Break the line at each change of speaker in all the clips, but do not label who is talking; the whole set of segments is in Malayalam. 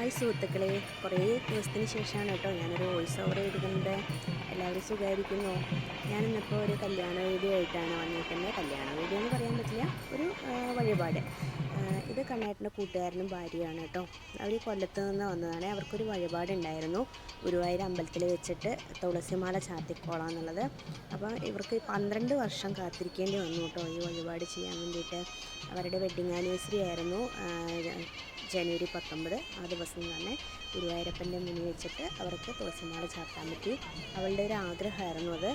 ഹായ് സുഹൃത്തുക്കളെ. കുറേ ദിവസത്തിന് ശേഷമാണ് കേട്ടോ ഞാനൊരു വോയിസ് ഓവർ എഴുതുന്നത് എല്ലാവരും സുഖമായിരിക്കുന്നു. ഞാനിന്നിപ്പോൾ ഒരു കല്യാണ വീഡിയോ ആയിട്ടാണ് വന്നിരിക്കുന്നത്. കല്യാണ വീഡിയോ എന്ന് പറയാൻ പറ്റില്ല ഒരു വഴിപാട്. ഇത് കണ്ണേട്ടന്റെ കൂട്ടുകാരനും ഭാര്യയാണ് കേട്ടോ. അവർ കൊല്ലത്ത് നിന്ന് വന്നതാണ്. അവർക്കൊരു വഴിപാടുണ്ടായിരുന്നു ഗുരുവായൂർ അമ്പലത്തിൽ വെച്ചിട്ട് തുളസിമാല ചാത്തിക്കോളാം എന്നുള്ളത്. അപ്പോൾ ഇവർക്ക് പന്ത്രണ്ട് വർഷം കാത്തിരിക്കേണ്ടി വന്നു കേട്ടോ ഈ വഴിപാട് ചെയ്യാൻ വേണ്ടിയിട്ട്. അവരുടെ വെഡ്ഡിങ് ആനിവേഴ്സറി ആയിരുന്നു. ജനുവരി പത്തൊമ്പത് ആ ദിവസം തന്നെ ഗുരുവായൂരപ്പന്റെ മുന്നിൽ വെച്ചിട്ട് അവർക്ക് തുളസിമാല ചാർത്താൻ പറ്റി. അവളുടെ ഒരു ആഗ്രഹമായിരുന്നു അത്.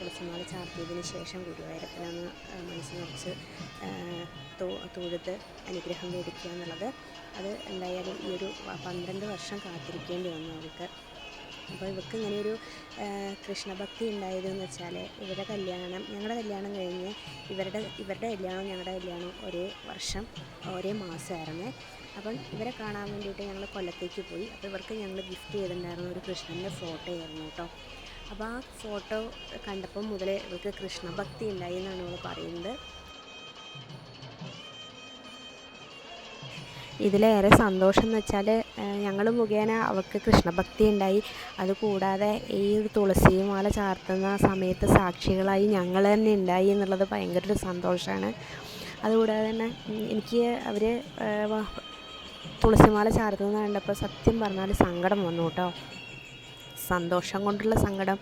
തുളസിമാല ചാർത്തിയതിന് ശേഷം ഗുരുവായൂരപ്പനൊന്ന് മനസ്സിന് കുറച്ച് നിറച്ച് ആ, തൊ- തൊഴുത് അനുഗ്രഹം മേടിക്കുക എന്നുള്ളത്. അത് എന്തായാലും ഈ ഒരു പന്ത്രണ്ട് വർഷം കാത്തിരിക്കേണ്ടി വന്നു അവർക്ക് അപ്പോൾ ഇവർക്ക് ഇങ്ങനെ ഒരു കൃഷ്ണഭക്തി ഉണ്ടായതെന്ന് വെച്ചാൽ ഇവരുടെ കല്യാണം ഞങ്ങളുടെ കല്യാണം കഴിഞ്ഞ് ഇവരുടെ ഇവരുടെ കല്യാണവും ഞങ്ങളുടെ കല്യാണവും ഒരേ വർഷം ഒരേ മാസമായിരുന്നു അപ്പം ഇവരെ കാണാൻ വേണ്ടിയിട്ട് ഞങ്ങൾ കൊല്ലത്തേക്ക് പോയി. അപ്പോൾ ഇവർക്ക് ഞങ്ങൾ ഗിഫ്റ്റ് ചെയ്തിട്ടുണ്ടായിരുന്ന ഒരു കൃഷ്ണന്റെ ഫോട്ടോ ആയിരുന്നു കേട്ടോ. അപ്പോൾ ആ ഫോട്ടോ കണ്ടപ്പം മുതലേ ഇവർക്ക് കൃഷ്ണഭക്തി ഉണ്ടായി എന്നാണ് അവൾ പറയുന്നത്. ഇതിലേറെ സന്തോഷം എന്ന് വെച്ചാൽ ഞങ്ങൾ മുഖേന അവൾക്ക് കൃഷ്ണഭക്തി ഉണ്ടായി. അതുകൂടാതെ ഈ ഒരു തുളസിമാല ചാർത്തുന്ന സമയത്ത് സാക്ഷികളായി ഞങ്ങൾ തന്നെ ഉണ്ടായി എന്നുള്ളത് ഭയങ്കര ഒരു സന്തോഷമാണ് അതുകൂടാതെ തന്നെ എനിക്ക് അവർ തുളസിമാല ചാർത്തുന്നത് കണ്ടപ്പോൾ സത്യം പറഞ്ഞാൽ സങ്കടം വന്നു കേട്ടോ. സന്തോഷം കൊണ്ടുള്ള സങ്കടം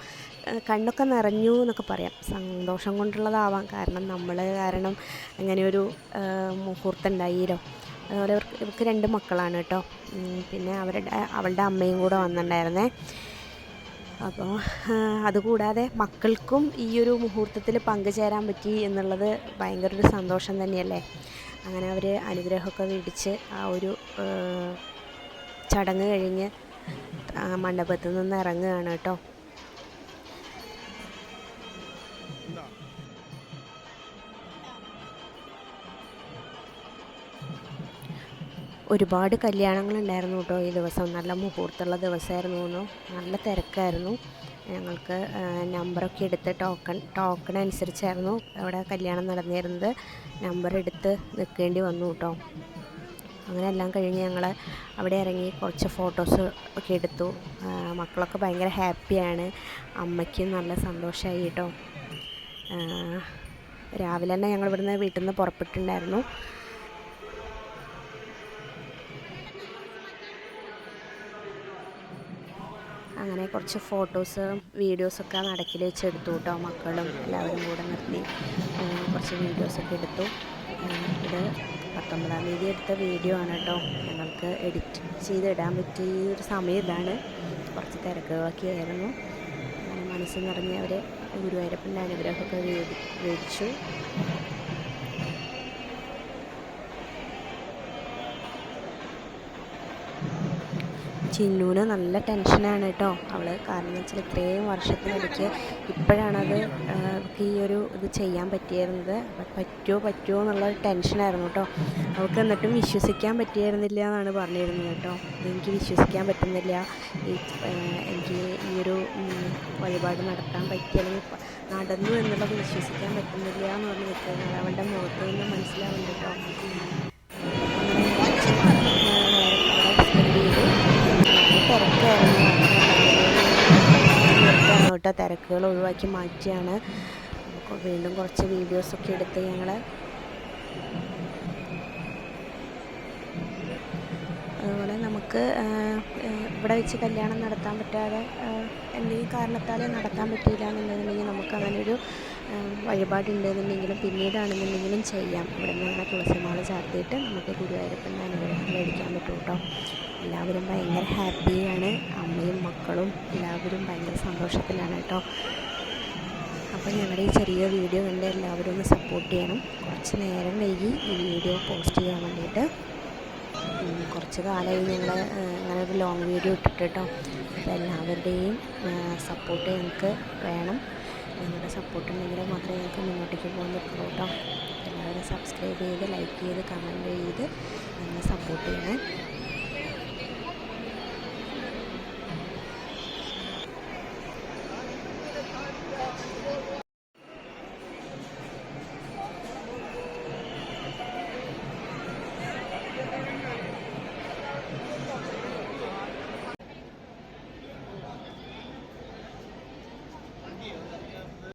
കണ്ണൊക്കെ നിറഞ്ഞു എന്നൊക്കെ പറയാം. സന്തോഷം കൊണ്ടുള്ളതാവാം കാരണം നമ്മൾ കാരണം അങ്ങനെ ഒരു മുഹൂർത്തം ഉണ്ടായില്ലോ അതുപോലെ ഇവർക്ക് ഇവർക്ക് രണ്ട് മക്കളാണ് കേട്ടോ. പിന്നെ അവരുടെ അവളുടെ അമ്മയും കൂടെ വന്നിട്ടുണ്ടായിരുന്നേ. അപ്പോൾ അതുകൂടാതെ മക്കൾക്കും ഈ ഒരു മുഹൂർത്തത്തിൽ പങ്കുചേരാൻ പറ്റി എന്നുള്ളത് ഭയങ്കര ഒരു സന്തോഷം തന്നെയല്ലേ? അങ്ങനെ അവർ അനുഗ്രഹമൊക്കെ മേടിച്ച് ആ ഒരു ചടങ്ങ് കഴിഞ്ഞ് മണ്ഡപത്തിൽ നിന്ന് ഇറങ്ങുകയാണ് കേട്ടോ. ഒരുപാട് കല്യാണങ്ങൾ ഉണ്ടായിരുന്നു കേട്ടോ ഈ ദിവസം. നല്ല മുഹൂർത്തമുള്ള ദിവസമായിരുന്നു നല്ല തിരക്കായിരുന്നു. ഞങ്ങൾക്ക് നമ്പറൊക്കെ എടുത്ത് ടോക്കൺ ടോക്കൺ അനുസരിച്ചായിരുന്നു അവിടെ കല്യാണം നടന്നിരുന്നത്. നമ്പർ എടുത്ത് നിൽക്കേണ്ടി വന്നു കേട്ടോ. അങ്ങനെ എല്ലാം കഴിഞ്ഞ് ഞങ്ങൾ അവിടെ ഇറങ്ങി കുറച്ച് ഫോട്ടോസ് ഒക്കെ എടുത്തു. മക്കളൊക്കെ ഭയങ്കര ഹാപ്പിയാണ്. അമ്മയ്ക്കും നല്ല സന്തോഷമായി കേട്ടോ. രാവിലെ തന്നെ ഞങ്ങൾ ഇവിടുന്ന് വീട്ടിൽ നിന്ന് പുറപ്പെട്ടിട്ടുണ്ടായിരുന്നു. അങ്ങനെ കുറച്ച് ഫോട്ടോസ് വീഡിയോസൊക്കെ നടക്കിൽ വെച്ച് എടുത്തു കേട്ടോ മക്കളും എല്ലാവരും കൂടെ നിർത്തി. കുറച്ച് വീഡിയോസൊക്കെ എടുത്തു. ഇത് പത്തൊമ്പതാം തീയതി എടുത്ത വീഡിയോ ആണ് കേട്ടോ. ഞങ്ങൾക്ക് എഡിറ്റ് ചെയ്തിടാൻ പറ്റിയ ഒരു സമയം ഇതാണ്. കുറച്ച് തിരക്കുകളൊക്കെ ആയിരുന്നു. മനസ്സ് നിറഞ്ഞ് അവർ ഗുരുവായൂരപ്പന്റെ അനുഗ്രഹമൊക്കെ വേടി ചിന്നൂന് നല്ല ടെൻഷനാണ് കേട്ടോ. അവൾ കാരണം എന്ന് വെച്ചാൽ ഇത്രയും വർഷത്തിനിടയ്ക്ക് ഇപ്പോഴാണത് അവൾക്ക് ഈ ഒരു ഇത് ചെയ്യാൻ പറ്റിയിരുന്നത്. പറ്റുമോ പറ്റുമോ എന്നുള്ള ടെൻഷനായിരുന്നു കേട്ടോ. അവൾക്ക് എന്നിട്ടും വിശ്വസിക്കാൻ പറ്റിയിരുന്നില്ല എന്നാണ് പറഞ്ഞിരുന്നത് കേട്ടോ. എനിക്ക് വിശ്വസിക്കാൻ പറ്റുന്നില്ല. എനിക്ക് ഈ ഒരു വഴിപാട് നടത്താൻ പറ്റി അല്ലെങ്കിൽ നടന്നു എന്നുള്ളത് വിശ്വസിക്കാൻ പറ്റുന്നില്ല എന്ന് പറഞ്ഞ് നിൽക്കുന്നത് അവളുടെ മുഖത്ത് നിന്ന് മനസ്സിലാവുന്നുണ്ട് കേട്ടോ അങ്ങനെ കുറച്ച് നേരം അവിടെ സ്പെൻഡ് ചെയ്തു തിരക്കായിരുന്നു കേട്ടോ തിരക്കുകൾ ഒഴിവാക്കി മാറ്റിയാണ്. വീണ്ടും കുറച്ച് വീഡിയോസൊക്കെ എടുത്ത് ഞങ്ങൾ അതുപോലെ നമുക്ക് ഇവിടെ വെച്ച് കല്യാണം നടത്താൻ പറ്റാതെ എന്തെങ്കിലും കാരണത്താലേ നടത്താൻ പറ്റിയില്ല എന്നുണ്ടെന്നുണ്ടെങ്കിൽ നമുക്ക് അങ്ങനെ ഒരു വഴിപാടുണ്ടെന്നുണ്ടെങ്കിലും പിന്നീടാണെന്നുണ്ടെങ്കിലും ചെയ്യാം. ഇവിടെ നിന്ന് തുളസിമാല ചാർത്തിയിട്ട് നമുക്ക് ഗുരുവായൂരപ്പന്റെ അനുഗ്രഹം മേടിക്കാൻ പറ്റും കേട്ടോ. എല്ലാവരും ഭയങ്കര ഹാപ്പിയാണ്. അമ്മയും മക്കളും എല്ലാവരും ഭയങ്കര സന്തോഷത്തിലാണ് കേട്ടോ. അപ്പോൾ ഞങ്ങളുടെ ഈ ചെറിയ വീഡിയോ കണ്ട് എല്ലാവരും ഒന്ന് സപ്പോർട്ട് ചെയ്യണം. കുറച്ച് നേരം വൈകി ഈ വീഡിയോ പോസ്റ്റ് ചെയ്യാൻ വേണ്ടിയിട്ട്. കുറച്ച് കാലമായി ഞങ്ങൾ അങ്ങനെ ഒരു ലോങ് വീഡിയോ ഇട്ടിട്ട് കേട്ടോ. അപ്പോൾ എല്ലാവരുടെയും സപ്പോർട്ട് ഞങ്ങൾക്ക് വേണം. നിങ്ങളുടെ സപ്പോർട്ട് ഉണ്ടെങ്കിൽ മാത്രമേ ഞങ്ങൾക്ക് മുന്നോട്ടേക്ക് പോകാൻ പറ്റുള്ളൂ കേട്ടോ. എല്ലാവരും സബ്സ്ക്രൈബ് ചെയ്ത് ലൈക്ക് ചെയ്ത് കമന്റ് ചെയ്ത് എന്നെ സപ്പോർട്ട് ചെയ്യണേ.